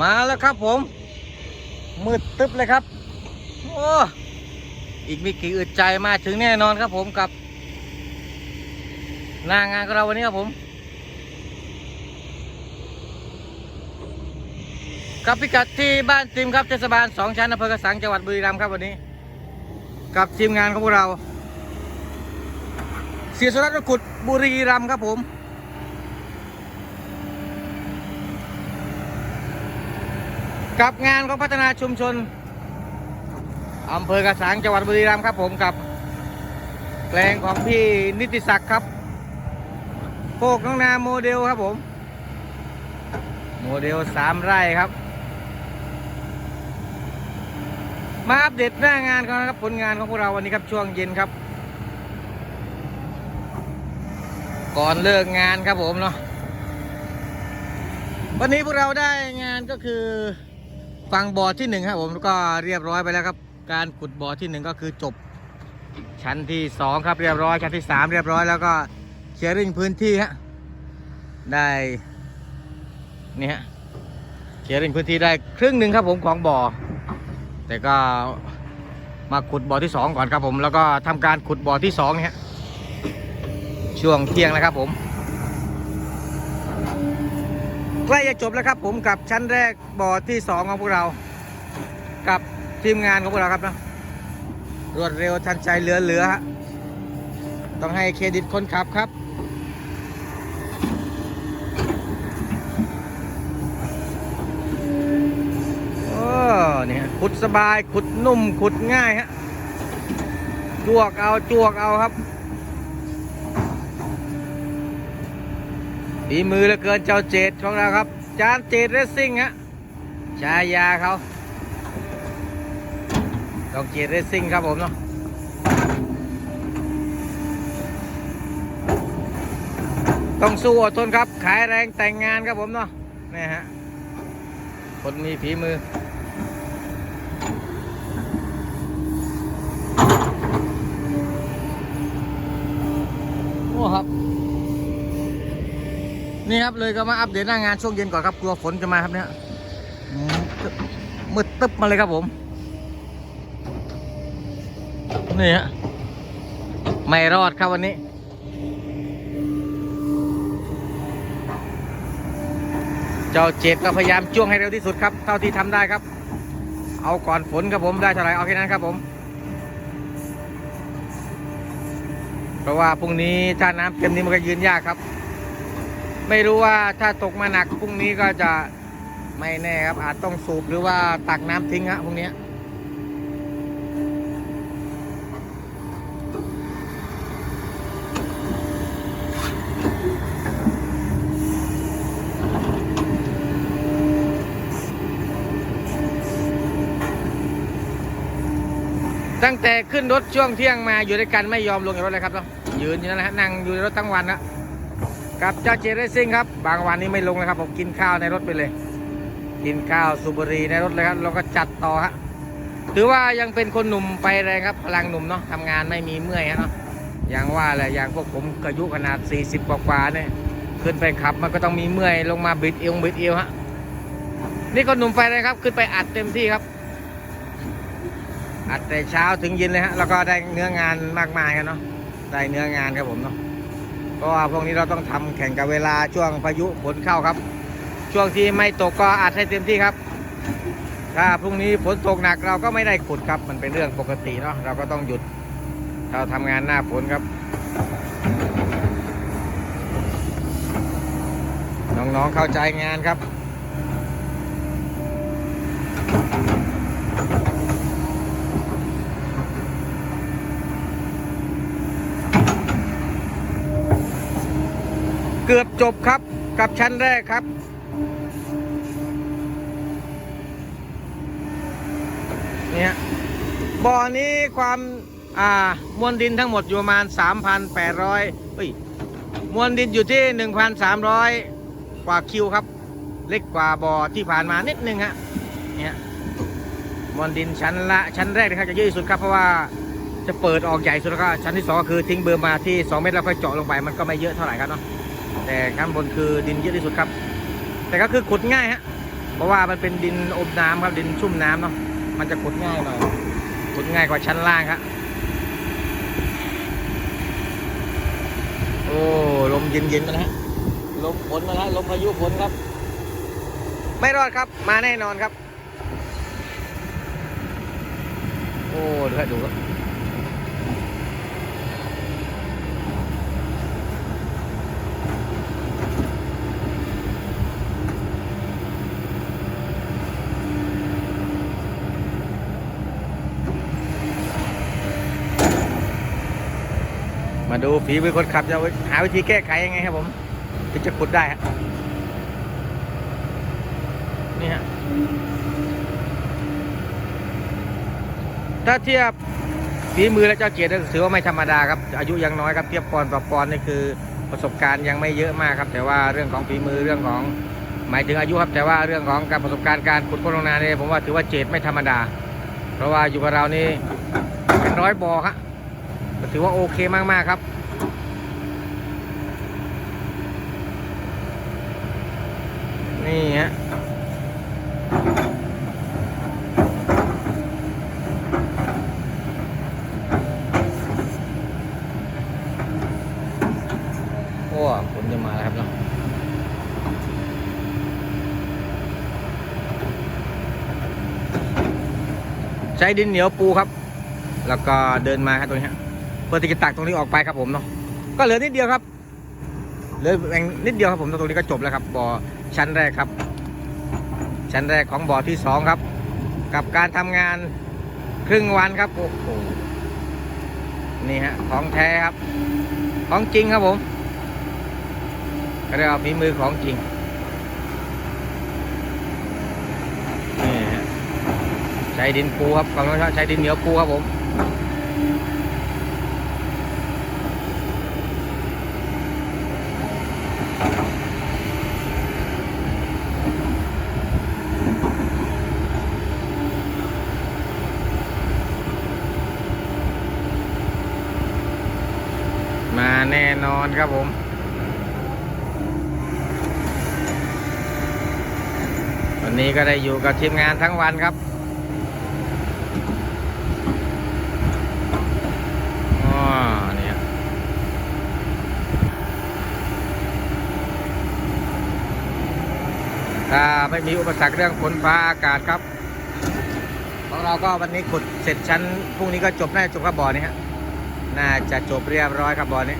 มาแล้วครับผมมืดตึ๊บเลยครับ โอ้อีกไม่กี่อึดใจมาถึงแน่นอนครับผมกับหน้างานของเราวันนี้ครับผม กับพิกัดที่บ้านติมครับเทศบาลสองชั้นอำเภอกระสังจังหวัดบุรีรัมย์ครับวันนี้ กับทีมงานของพวกเราเสียสุรัตน์กุดบุรีรัมย์ครับผม กับงานของพัฒนาชุมชนอำเภอกระสังจังหวัดบุรีรัมย์ครับผมกับแปลงของพี่นิติศักดิ์ครับโคกน้องนาโมเดลครับผม โมเดลสามไร่ครับ มาอัปเดตหน้างานกันนะครับผลงานของพวกเราวันนี้ครับช่วงเย็นครับ ก่อนเลิกงานครับผมเนาะวันนี้พวกเราได้งานก็คือ ฟังบ่อที่หนึ่งครับผมก็เรียบร้อยไปแล้วครับ การขุดบ่อที่หนึ่งก็คือจบ ชั้นที่สองครับเรียบร้อยชั้นที่สามเรียบร้อยแล้วก็เคลียร์ริ่งพื้นที่ฮะได้นี่ฮะเคลียร์ริ่งพื้นที่ได้ครึ่งหนึ่งครับผมของบ่อ แต่ก็มาขุดบ่อที่สองก่อนครับผมแล้วก็ทำการขุดบ่อที่สองเนี่ยช่วงเที่ยงนะครับผม ใกล้จะจบแล้วครับผมกับชั้นแรกบ่อที่สองของพวกเรา กับทีมงานของพวกเราครับเนะรวดเร็วทันใจเหลือๆฮะต้องให้เครดิตคนขับครับ โอ้เนี่ยขุดสบายขุดนุ่มขุดง่ายฮะจวกเอาจวกเอาครับ ฝีมือเหลือเกินเจ้าเจดของเราครับ จานเจดเรสซิ่งฮะชายาเขาต้องเจดเรสซิ่งครับผมเนาะต้องสู้อดทนครับ ขายแรงแต่งงานครับผมเนาะนี่ฮะคนมีฝีมือโอ้ครับ นี่ครับเลยก็มาอัปเดตหน้างานช่วงเย็นก่อนครับกลัวฝนจะมาครับเนี่ยมืดตึ๊บมาเลยครับผม นี่ฮะไม่รอดครับวันนี้เจ้าเจ็ดก็พยายามจ้วงให้เร็วที่สุดครับ เท่าที่ทำได้ครับ เอาก่อนฝนครับผมได้เท่าไหร่เอาแค่นั้นครับผม เพราะว่าพรุ่งนี้ถ้าน้ำเต็มนี้มันก็ยืนยากครับ ไม่รู้ว่าถ้าตกมาหนักพรุ่งนี้ก็จะไม่แน่ครับ อาจต้องสูบหรือว่าตักน้ำทิ้งฮะพรุ่งนี้ตั้งแต่ขึ้นรถช่วงเที่ยงมาอยู่ด้วยกันไม่ยอมลงจากรถเลยครับเนาะยืนอยู่นั่นแหละนั่งอยู่ในรถทั้งวันนะ กับเจ้าเจเรซิ่งครับ บางวันนี้ไม่ลงเลยครับผมกินข้าวในรถไปเลย กินข้าวสูบรีในรถเลยครับแล้วก็จัดต่อฮะถือว่ายังเป็นคนหนุ่มไปแรงครับพลังหนุ่มเนาะทำงานไม่มีเมื่อยฮะเนาะอย่างว่าแหละอย่างพวกผมอายุขนาด 40 กว่าๆเนี่ยขึ้นไปขับมันก็ต้องมีเมื่อยลงมาบิดเอวบิดเอวฮะนี่คนหนุ่มไฟแรงครับ ขึ้นไปอัดเต็มที่ครับ อัดแต่เช้าถึงเย็นเลยฮะแล้วก็ได้เนื้องานมากมายกันเนาะได้เนื้องานครับผมเนาะ เพราะว่าพวกนี้เราต้องทำแข่งกับเวลาช่วงพายุฝนเข้าครับ ช่วงที่ไม่ตกก็อัดให้เต็มที่ครับ ถ้าพรุ่งนี้ฝนตกหนักเราก็ไม่ได้ขุดครับ มันเป็นเรื่องปกติเนาะเราก็ต้องหยุดเราทำงานหน้าฝนครับ น้องๆเข้าใจงานครับ เกือบจบครับกับชั้นแรกครับ เนี่ยบ่อนี้ความอ่ามวลดินทั้งหมดอยู่ประมาณ 3,800เฮ้ยมวลดินอยู่ที่ 1,300 กว่าคิวครับ เล็กกว่าบ่อที่ผ่านมานิดนึงฮะเนี่ยมวลดินชั้นละชั้นแรกนะครับจะเยอะที่สุดครับเพราะว่าจะเปิดออกใหญ่สุดแล้วก็ชั้นที่สองก็คือทิ้งเบอร์มาที่ 2 เมตรแล้วค่อยเจาะลงไปมันก็ไม่เยอะเท่าไหร่ครับเนาะ แต่ข้างบนคือดินเยอะที่สุดครับ แต่ก็คือขุดง่ายฮะเพราะว่ามันเป็นดินอมน้ำครับดินชุ่มน้ำเนาะมันจะขุดง่ายหน่อยขุดง่ายกว่าชั้นล่างครับโอ้ลมเย็นๆมาแล้วฮะลมฝนมาแล้วลมพายุฝนครับ ไม่รอดครับมาแน่นอนครับ โอ้เดี๋ยวให้ดูครับ มาดูฝีมือคนขับจะหาวิธีแก้ไขยังไงครับผมถึงจะขุดได้ฮะนี่ฮะถ้าเทียบฝีมือและเจ้าเกียรติถือว่าไม่ธรรมดาครับ อายุยังน้อยครับเทียบปอนต่อปอนนี่คือประสบการณ์ยังไม่เยอะมากครับ แต่ว่าเรื่องของฝีมือเรื่องของหมายถึงอายุครับ แต่ว่าเรื่องของการประสบการณ์การขุดโคลงนาเนี่ยผมว่าถือว่าเจดไม่ธรรมดา เพราะว่าอยู่กับเรานี่เป็นร้อยบอครับ ก็ถือว่าโอเคมากๆครับ นี่ฮะโอ้ฝนจะมาแล้วครับเนาะใช้ดินเหนียวปูครับ แล้วก็เดินมาครับตรงนี้ฮะ เพื่อที่จะตักตรงนี้ออกไปครับผมเนาะก็เหลือนิดเดียวครับเหลือเองนิดเดียวครับผมตรงนี้ก็จบแล้วครับบ่อชั้นแรกครับ ชั้นแรกของบ่อที่สองครับ กับการทำงานครึ่งวันครับโอ้โหนี่ฮะของแท้ครับ ของจริงครับผมก็เรียกว่าฝีมือของจริงนี่ฮะใช้ดินปูครับฝั่งใช้ดินเหนียวปูครับผม มาแน่น อนครับผมวันนี้ก็ได้อยู่กับทีมงานทั้งวันครับอ๋อเนี่ยถ้าไม่มีอุปสรรคเรื่องฝนฟ้าอากาศครับของเราก็วันนี้ขุดเสร็จชั้นพรุ่งนี้ก็จบน่าจะจบครับบ่อนี้ฮะน่าจะจบเรียบร้อยครับบ่อนี้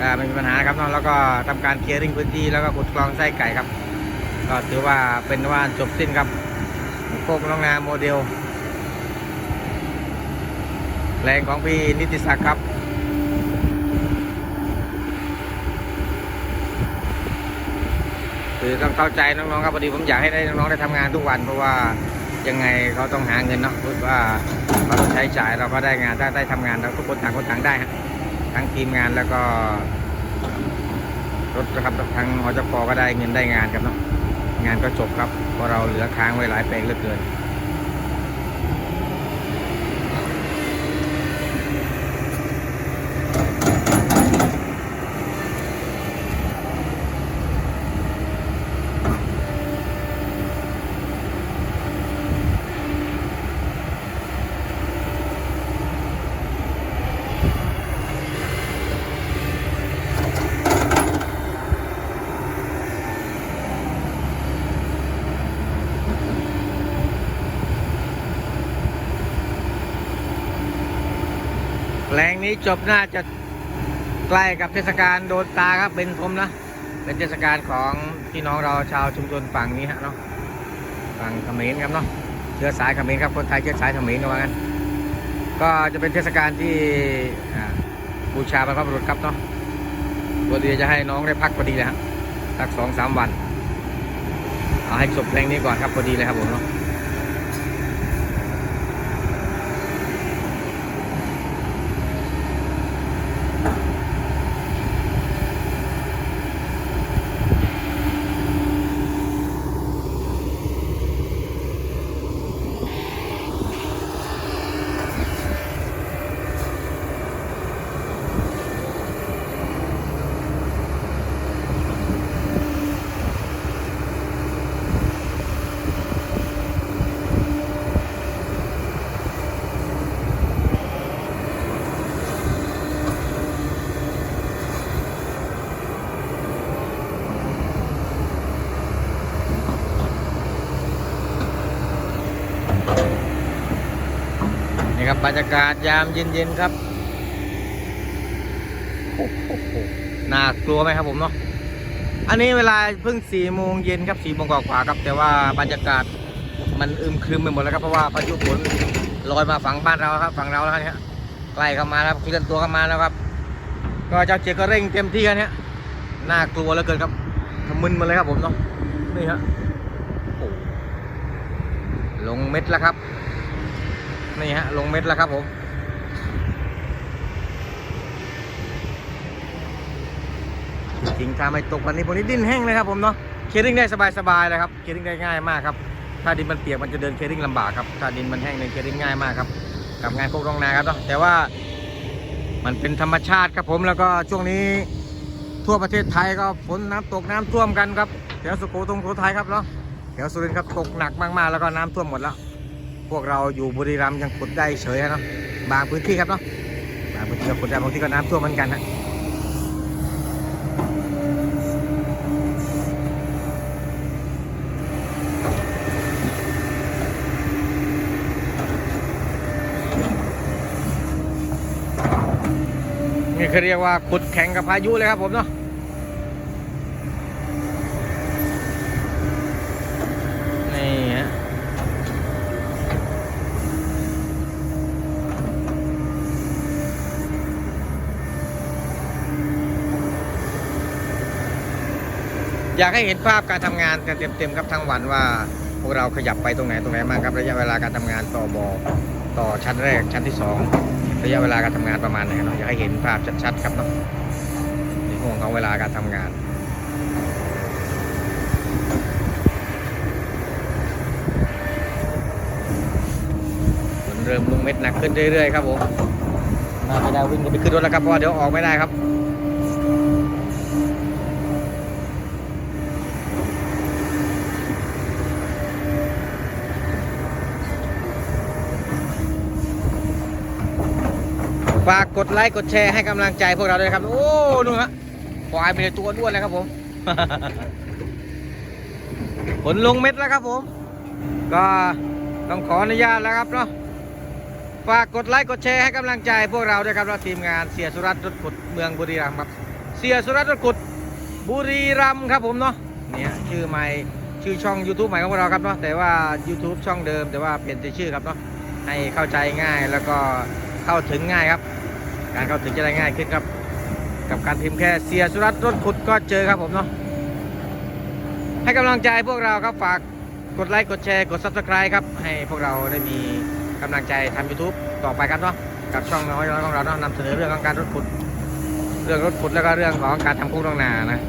ก็ไม่มีปัญหาครับเนาะแล้วก็ทำการเคลียร์ริงพื้นที่แล้วก็ขุดคลองไส้ไก่ครับ ก็ถือว่าเป็นว่าจบสิ้นครับโคกน้องนาโมเดล แรงของพี่นิติศักดิ์ครับคือต้องเข้าใจน้องๆครับพอดีผมอยากให้ได้น้องๆได้ทำงานทุกวันเพราะว่ายังไงเขาต้องหาเงินเนาะพูดว่าเราใช้จ่ายเราก็ได้งานถ้าได้ทำงานเราทุกคนต่างคนต่างได้ฮะ ทั้งทีมงานแล้วก็ รถนะครับทั้งอจปก็ได้เงินได้งานครับเนาะงานก็จบครับเพราะเราเหลือค้างไว้หลายแปลงเหลือเกิน นี้จบน่าจะใกล้กับเทศกาลโดนตาครับเป็นผมนะ เป็นเทศกาลของพี่น้องเราชาวชุมชนฝั่งนี้ฮะเนาะฝั่งเขมรครับเนาะเชื้อสายเขมรครับคนไทยเชื้อสายเขมรก็ว่างั้นก็จะเป็นเทศกาลที่บูชาบรรพบุรุษครับเนาะพอดีจะให้น้องได้พักพอดีเลยฮะสักสองสามวัน เอาให้จบเพลงนี้ก่อนครับพอดีเลยครับผมเนาะ นี่ครับบรรยากาศยามเย็นๆครับโอ้โหน่ากลัวไหมครับผมเนาะอันนี้เวลาเพิ่งสี่โมงเย็นครับสี่โมงกว่าๆครับ แต่ว่าบรรยากาศมันอึมครึมไปหมดแล้วครับเพราะว่าพายุฝนลอยมาฝั่งบ้านเราครับฝั่งเราแล้วเนี่ยใกล้เข้ามาแล้วเคลื่อนตัวเข้ามาแล้วครับ ก็เจ้าเจก็เร่งเต็มที่กันเนี่ยน่ากลัวเหลือเกินครับทำมึนมาเลยครับผมเนาะนี่ฮะโอ้ลงเม็ดแล้วครับ นี่ฮะ ลงเม็ดแล้วครับผม จริงๆถ้าไม่ตกวันนี้พวกนี้ดิ้นแห้งเลยครับผมเนาะ เคริ่งได้สบายๆเลยครับ เคริ่งได้ง่ายมากครับ ถ้าดินมันเปียกมันจะเดินเคริ่งลำบากครับ ถ้าดินมันแห้งเนี่ยเคริ่งง่ายมากครับ กับงานโคกรองนาครับเนาะ แต่ว่ามันเป็นธรรมชาติครับผมแล้วก็ช่วงนี้ทั่วประเทศไทยก็ฝนน้ำตกน้ำท่วมกันครับแถวสุโขทัยสุโขทัยครับเนาะแถวสุรินทร์ครับตกหนักมากๆแล้วก็น้ำท่วมหมดแล้ว พวกเราอยู่บุรีรัมย์ยังขุดได้เฉยนะบางพื้นที่ครับเนาะบางพื้นที่ก็ขุดได้บางที่ก็น้ำท่วมเหมือนกันฮะนี่เขาเรียกว่าขุดแข่งกับพายุเลยครับผมเนาะ นี่ฮะ อยากให้เห็นภาพการทำงานกันเต็มๆครับทั้งวันว่าพวกเราขยับไปตรงไหนตรงไหนบ้างครับระยะเวลาการทำงานต่อบอต่อชั้นแรกชั้นที่สองระยะเวลาการทำงานประมาณไหนเนาะอยากให้เห็นภาพชัดๆครับเนาะในห่วงของเวลาการทำงานฝนเริ่มลงเม็ดหนักขึ้นเรื่อยๆครับผมมาไม่ได้วิ่งไปขึ้นรถแล้วครับเพราะว่าเดี๋ยวออกไม่ได้ครับ ฝากกดไลค์กดแชร์ให้กำลังใจพวกเราด้วยครับ โอ้นู่นฮะควายเป็นตัวอ้วนเลยครับผมผลลงเม็ดแล้วครับผม ก็ต้องขออนุญาตแล้วครับเนาะฝากกดไลค์กดแชร์ให้กำลังใจพวกเราด้วยครับเราทีมงานเสียสุรัตน์รถขุดเมืองบุรีรัมย์ครับ เสียสุรัตน์รถขุดบุรีรัมย์ครับผมเนาะเนี่ยชื่อใหม่ชื่อช่อง YouTube ใหม่ของเราครับเนาะแต่ว่า YouTube ช่องเดิมแต่ว่าเปลี่ยนชื่อครับเนาะให้เข้าใจง่ายแล้วก็เข้าถึงง่ายครับ การเข้าถึงจะได้ง่ายขึ้นครับ กับการพิมพ์แค่เสียสุรัตน์รถขุดก็เจอครับผมเนาะให้กำลังใจพวกเราครับฝากกดไลค์กดแชร์กด Subscribe ครับ ให้พวกเราได้มีกำลังใจทำ YouTube ต่อไปกันเนาะกับช่องน้อยน้อยของเราเนาะนำเสนอเรื่องของการรถขุด เรื่องรถขุดแล้วก็เรื่องของการทำคุ้งตองนานะ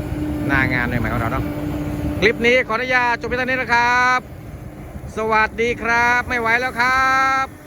หน้างานใหม่ของเราเนาะคลิปนี้ขออนุญาตจบไปตอนนี้นะครับ สวัสดีครับไม่ไหวแล้วครับ